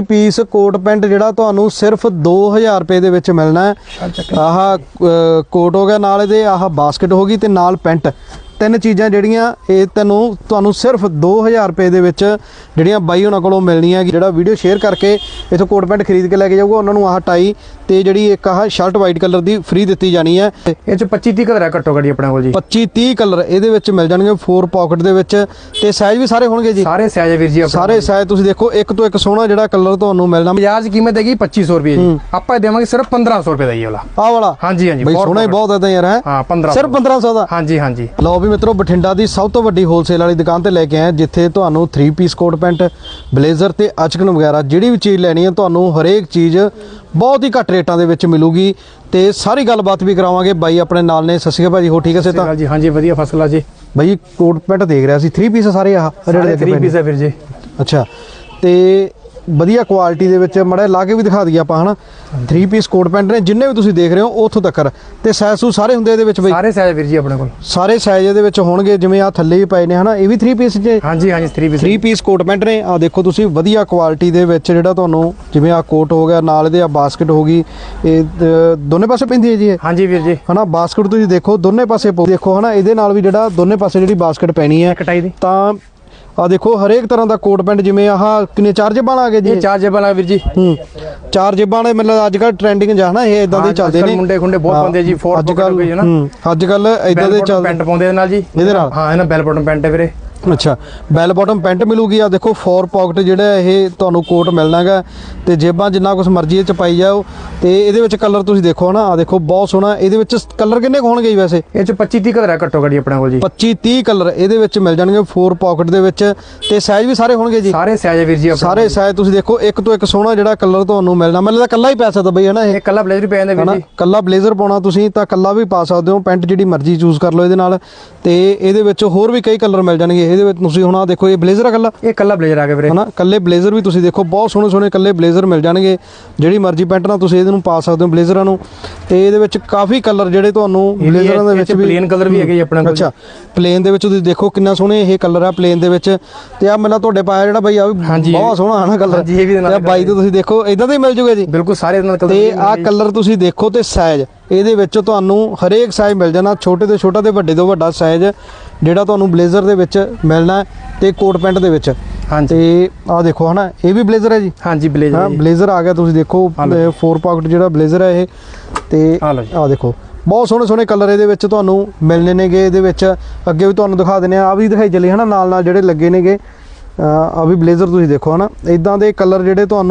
Piece coat pant ਜਿਹੜਾ ਤੁਹਾਨੂੰ ਸਿਰਫ 2000 ਰੁਪਏ ਦੇ ਵਿੱਚ ਮਿਲਣਾ ਹੈ। ਆਹ ਕੋਟ ਹੋ ਗਿਆ ਨਾਲ ਇਹਦੇ ਆਹ ਬਾਸਕਟ ਹੋ ਗਈ ਤੇ ਨਾਲ ਪੈਂਟ ਤਿੰਨ ਚੀਜ਼ਾਂ ਜਿਹੜੀਆਂ ਇਹ ਤੈਨੂੰ ਤੁਹਾਨੂੰ ਸਿਰਫ 2000 ਰੁਪਏ ਦੇ ਵਿੱਚ ਜਿਹੜੀਆਂ ਬਾਈ ਉਹਨਾਂ ਕੋਲੋਂ ਮਿਲਣੀਆਂ ਜਿਹੜਾ ਵੀਡੀਓ ਸ਼ੇਅਰ ਕਰਕੇ ਇਥੋਂ ਕੋਟ ਪੈਂਟ ਖਰੀਦ ਕੇ ਲੈ ਕੇ ਜਾਊਗਾ ਉਹਨਾਂ ਨੂੰ ਆਹ ਟਾਈ ਤੇ ਜਿਹੜੀ ਇੱਕ ਆਹ ਸ਼ਰਟ ਵਾਈਟ ਕਲਰ ਦੀ ਫ੍ਰੀ ਦਿੱਤੀ ਜਾਣੀ ਹੈ। ਇਹ ਚ 25 30 ਕਲਰ ਹੈ ਘੱਟੋ ਘੱਟ ਆਪਣੇ ਕੋਲ ਜੀ। 25 30 ਕਲਰ ਇਹਦੇ ਵਿੱਚ ਮਿਲ ਜਾਣਗੇ 4 ਪਾਕਟ ਦੇ ਵਿੱਚ। ਤੇ ਸਾਈਜ਼ ਵੀ ਸਾਰੇ ਹੋਣਗੇ ਜੀ। ਸਾਰੇ ਸਾਈਜ਼ ਵੀਰ ਜੀ ਸਾਰੇ ਸਾਈਜ਼ ਤੁਸੀਂ ਦੇਖੋ ਇੱਕ ਤੋਂ ਇੱਕ ਸੋਹਣਾ ਜਿਹੜਾ ਕਲਰ ਤੁਹਾਨੂੰ ਮਿਲਣਾ। ਬਾਜ਼ਾਰ ਦੀ ਕੀਮਤ ਹੈਗੀ 2500 ਰੁਪਏ ਜੀ। ਆਪਾਂ ਇਹ ਦੇਵਾਂਗੇ ਸਿਰਫ 1500 ਰੁਪਏ ਦਾ ਜੀ ਵਾਲਾ। ਆਹ ਵਾਲਾ? ਹਾਂਜੀ ਹਾਂਜੀ four ਸੋਹਣਾ ਹੀ। ਬਹੁਤ ਹੈ ਤਾਂ ਯਾਰ ਹੈ? ਹਾਂ 1500 ਸਿਰਫ 1500 ਦਾ? ਹਾਂਜੀ ਹਾਂਜੀ। ਲਓ ਵੀ ਮਿੱਤਰੋ ਬਠਿੰਡਾ ਦੀ ਸਭ ਤੋਂ ਵੱਡੀ ਹੋਲਸੇਲ ਵਾਲੀ ਦੁਕਾਨ ਤੇ ਲੈ ਕੇ ਆਏ ਜਿੱਥੇ ਤੁਹਾਨੂੰ 3 ਪੀਸ ਕੋਟ ਪੈਂਟ ਬਲੇਜ਼ਰ ਤੇ ਅਚਕਨ ਵਗੈਰਾ ਜਿਹੜੀ ਵੀ ਚੀਜ਼ ਲੈਣੀ ਹੈ ਤੁਹਾਨੂੰ ਹਰੇਕ ਚੀਜ਼ ਬਹੁਤ ਹੀ ਘੱਟ ਰੇਟਾਂ ਦੇ ਵਿੱਚ ਮਿਲੂਗੀ। ਤੇ ਸਾਰੀ ਗੱਲਬਾਤ ਵੀ ਕਰਾਵਾਂਗੇ। ਬਾਈ ਆਪਣੇ ਨਾਲ ਨੇ। ਅਕਾਲ ਭਾਜੀ ਹੋ ਠੀਕ ਹੈ ਸੇ ਤਾਂ ਜੀ। ਹਾਂਜੀ ਵਧੀਆ ਫਸਲ ਆ ਜੀ। ਬਾਈ ਕੋਟ ਪੈਂਟ ਦੇਖ ਰਿਹਾ ਸੀ। 3 ਪੀਸ ਸਾਰੇ ਆਹ ਦੇਖੇ 3 ਪਏ ਨੇ। ਪੀਸ ਹੈ ਵੀਰ ਜੀ। ਅੱਛਾ। ਤੇ ਵਧੀਆ ਕੁਆਲਿਟੀ ਦੇ ਵਿੱਚ ਮੜਾ ਲਾ ਕੇ ਵੀ ਦਿਖਾ ਦਈਏ ਆਪਾਂ ਹਨਾ? 3 ਪੀਸ ਕੋਟ ਪੈਂਟ ਨੇ ਜਿੰਨੇ ਵੀ ਤੁਸੀਂ ਦੇਖ ਰਹੇ ਹੋ ਉੱਥੋਂ ਤੱਕ। ਤੇ ਸਾਈਜ਼ ਸੂ ਸਾਰੇ ਹੁੰਦੇ ਇਹਦੇ ਵਿੱਚ ਬਈ? ਸਾਰੇ ਸਾਈਜ਼ ਵੀਰ ਜੀ ਆਪਣੇ ਕੋਲ। ਸਾਰੇ ਸਾਈਜ਼ ਇਹਦੇ ਵਿੱਚ ਹੋਣਗੇ ਜਿਵੇਂ ਆ ਥੱਲੇ ਵੀ ਪਏ ਨੇ ਹਨਾ? ਇਹ ਵੀ 3 ਪੀਸ ਚ ਹਾਂਜੀ ਹਾਂਜੀ 3 ਪੀਸ 3 ਪੀਸ ਕੋਟ ਪੈਂਟ ਨੇ। ਆ ਦੇਖੋ ਤੁਸੀਂ ਵਧੀਆ ਕੁਆਲਿਟੀ ਦੇ ਵਿੱਚ ਜਿਹੜਾ ਤੁਹਾਨੂੰ ਜਿਵੇਂ ਆ ਕੋਟ ਹੋ ਗਿਆ ਨਾਲ ਇਹਦੇ ਆ ਬਾਸਕਟ ਹੋ ਗਈ ਇਹ ਦੋਨੇ ਪਾਸੇ ਪੈਂਦੀ ਹੈ ਜੀ ਹਾਂਜੀ ਵੀਰ ਜੀ। ਹਨਾ ਬਾਸਕਟ ਤੁਸੀਂ ਦੇਖੋ ਦੋਨੇ ਪਾਸੇ। ਦੇਖੋ ਹਨਾ ਇਹਦੇ ਨਾਲ ਵੀ ਜਿਹੜਾ ਦੋਨੇ ਪਾਸੇ ਜਿਹੜੀ ਬਾਸਕਟ ਪੈਣੀ ਹੈ ਕਟਾਈ ਦੀ। ਤਾਂ ਆ ਦੇਖੋ ਹਰੇਕ ਤਰ੍ਹਾਂ ਦਾ ਕੋਟ ਪੈਂਟ ਜਿਵੇਂ ਆਹ ਕਿੰਨੇ ਚਾਰ ਜੇਬਾਂ ਆ ਗਏ ਜੀ? ਇਹ ਚਾਰਜੇਬਲ ਆ ਵੀਰ ਜੀ। ਹੂੰ। ਚਾਰ ਜੇਬਾਂ ਵਾਲੇ ਮਤਲਬ ਅੱਜ ਕੱਲ ਟ੍ਰੈਂਡਿੰਗ ਜਾਂ ਨਾ ਇਹ ਇਦਾਂ ਦੇ ਚੱਲਦੇ ਨੇ। ਮੁੰਡੇ ਖੁੰਡੇ ਬਹੁਤ ਪਾਉਂਦੇ ਜੀ, four ਅੱਜ ਨਾ। ਹੂੰ। ਅੱਜ ਕੱਲ ਇਦਾਂ ਦੇ ਚੱਲ ਪੈਂਟ ਪਾਉਂਦੇ ਨਾਲ ਜੀ। ਇਹਦੇ ਨਾਲ? ਹਾਂ ਇਹਨਾਂ ਬੈਲ ਬਟਨ ਪੈਂਟ ਹੈ ਵੀਰੇ। ਅੱਛਾ ਬੈਲ ਬਾਟਮ ਪੈਂਟ ਮਿਲੂਗੀ ਆ? ਦੇਖੋ 4 ਪਾਕਟ ਜਿਹੜਾ ਇਹ ਤੁਹਾਨੂੰ ਕੋਟ ਮਿਲਣਾਗਾ ਤੇ ਜੇਬਾਂ ਜਿੰਨਾ ਕੁਝ ਮਰਜ਼ੀ ਇਹ ਚ ਪਾਈ ਜਾਓ ਤੇ ਇਹਦੇ ਵਿੱਚ ਕਲਰ ਤੁਸੀਂ ਦੇਖੋ ਨਾ ਆ ਦੇਖੋ ਬਹੁਤ ਸੋਹਣਾ ਇਹਦੇ ਵਿੱਚ ਕਲਰ ਕਿੰਨੇ ਹੋਣਗੇ ਜੀ ਵੈਸੇ? ਇਹ ਚ 25 30 ਕਲਰ ਹੈ ਘੱਟੋ ਘੱਟ ਆਪਣੇ ਕੋਲ ਜੀ। 25 30 ਕਲਰ ਇਹਦੇ ਵਿੱਚ ਮਿਲ ਜਾਣਗੇ 4 ਪਾਕਟ ਦੇ ਵਿੱਚ ਤੇ ਸਾਈਜ਼ ਵੀ ਸਾਰੇ ਹੋਣਗੇ ਜੀ? ਸਾਰੇ ਸਾਈਜ਼ ਵੀਰ ਜੀ ਸਾਰੇ ਸਾਈਜ਼ ਤੁਸੀਂ ਦੇਖੋ ਇੱਕ ਤੋਂ ਇੱਕ ਸੋਹਣਾ ਜਿਹੜਾ ਕਲਰ ਤੁਹਾਨੂੰ ਮਿਲਣਾ ਮੈਨੂੰ ਲੱਗਦਾ ਕੱਲਾ ਹੀ ਪੈ ਸਕਦਾ ਬਈ ਹਨਾ ਇਹ? ਇਹ ਕੱਲਾ ਬਲੇਜ਼ਰ ਪੈ ਜਾਂਦਾ ਵੀਰ ਜੀ। ਕੱਲਾ ਬਲੇਜ਼ਰ ਪਾਉਣਾ ਤੁਸੀਂ ਤਾਂ ਕੱਲਾ ਵੀ ਪਾ ਸਕਦੇ ਹੋ ਪੈਂਟ ਜਿਹੜੀ ਮਰਜ਼ੀ ਚੂਜ਼ ਕਰ ਲਓ ਇਹਦੇ ਨਾਲ ਤੇ ਇਹਦੇ ਵਿੱਚ ਹੋਰ ਵੀ ਕਈ ਕਲਰ ਮਿਲ ਜਾਣਗੇ। ਇਹਦੇ ਵਿੱਚ ਤੁਸੀਂ ਹੁਣ ਆਹ ਦੇਖੋ ਇਹ ਬਲੇਜ਼ਰ ਆ ਕੱਲਾ? ਇਹ ਕੱਲਾ ਬਲੇਜ਼ਰ ਆ ਗਿਆ ਵੀਰੇ। ਹਨਾ? ਕੱਲੇ ਬਲੇਜ਼ਰ ਵੀ ਤੁਸੀਂ ਦੇਖੋ ਬਹੁਤ ਸੋਹਣੇ ਸੋਹਣੇ ਕੱਲੇ ਬਲੇਜ਼ਰ ਮਿਲ ਜਾਣਗੇ। ਜਿਹੜੀ ਮਰਜ਼ੀ ਪੈਂਟ ਨਾਲ ਤੁਸੀਂ ਇਹਦੇ ਨੂੰ ਪਾ ਸਕਦੇ ਹੋ ਬਲੇਜ਼ਰਾਂ ਨੂੰ। ਤੇ ਇਹਦੇ ਵਿੱਚ ਕਾਫੀ ਕਲਰ ਜਿਹੜੇ ਤੁਹਾਨੂੰ ਬਲੇਜ਼ਰਾਂ ਦੇ ਵਿੱਚ ਵੀ ਪਲੇਨ ਕਲਰ ਵੀ ਹੈਗੇ ਜੀ ਆਪਣੇ ਕੋਲ। ਅੱਛਾ ਪਲੇਨ ਦੇ ਵਿੱਚ ਤੁਸੀਂ ਦੇਖੋ ਕਿੰਨਾ ਸੋਹਣੇ ਇਹ ਕਲਰ ਆ ਪਲੇਨ ਦੇ ਵਿੱਚ। ਤੇ ਆ ਮੈਨੂੰ ਤੁਹਾਡੇ ਪਾਇਆ ਜਿਹੜਾ ਬਾਈ ਆ ਵੀ ਬਹੁਤ ਸੋਹਣਾ ਹਨਾ ਕਲਰ ਹਾਂਜੀ, ਇਹ ਵੀ ਨਾਲ ਬਾਈ ਤੋਂ ਤੁਸੀਂ ਦੇਖੋ ਇਦਾਂ ਦੇ ਮਿਲ ਜੂਗੇ ਜੀ। ਬਿਲਕੁਲ ਸਾਰੇ ਇਹਨਾਂ ਕਲਰ ਤੇ ਆਹ ਕਲਰ ਤੁਸੀਂ ਦੇਖੋ ਤੇ ਸਾਈਜ਼ ਇਹਦੇ ਵਿੱਚ ਤੁਹਾਨੂੰ ਹਰੇਕ ਸਾਈਜ਼ ਮਿਲ ਜਾਣਾ ਛੋਟੇ ਤੋਂ ਛੋਟਾ ਤੇ ਵੱਡੇ ਤੋਂ ਵੱਡਾ ਸਾਈਜ਼ ਜਿਹੜਾ ਤੁਹਾਨੂੰ ਬਲੇਜ਼ਰ ਦੇ ਵਿੱਚ ਮਿਲਣਾ ਤੇ ਕੋਟ ਪੈਂਟ ਦੇ ਵਿੱਚ। ਹਾਂਜੀ। ਤੇ ਆਹ ਦੇਖੋ ਹਨਾ ਇਹ ਵੀ ਬਲੇਜ਼ਰ ਹੈ ਜੀ? ਹਾਂਜੀ ਹਾਂ ਬਲੇਜ਼ਰ ਬਲੇਜ਼ਰ ਆ ਗਿਆ ਤੁਸੀਂ ਦੇਖੋ। 4 ਪਾਕਟ ਜਿਹੜਾ ਬਲੇਜ਼ਰ ਹੈ ਇਹ। ਤੇ। ਆਹ ਦੇਖੋ ਬਹੁਤ ਸੋਹਣੇ ਸੋਹਣੇ ਕਲਰ ਇਹਦੇ ਵਿੱਚ ਤੁਹਾਨੂੰ ਮਿਲਣੇ ਨੇਗੇ ਇਹਦੇ ਵਿੱਚ। ਅੱਗੇ ਵੀ ਤੁਹਾਨੂੰ ਦਿਖਾ ਦਿੰਨੇ ਆ ਆ ਵੀ ਦਿਖਾਈ ਚੱਲੇ ਹਨਾ ਨਾਲ ਨਾਲ ਜਿਹੜੇ ਲੱਗੇ ਨੇਗੇ। ਆ ਵੀ ਬਲੇਜ਼ਰ ਤੁਸੀਂ ਦੇਖੋ ਹਨਾ। ਇਦਾਂ ਦੇ ਕਲਰ ਜਿਹੜੇ ਤੁਹਾਨੂੰ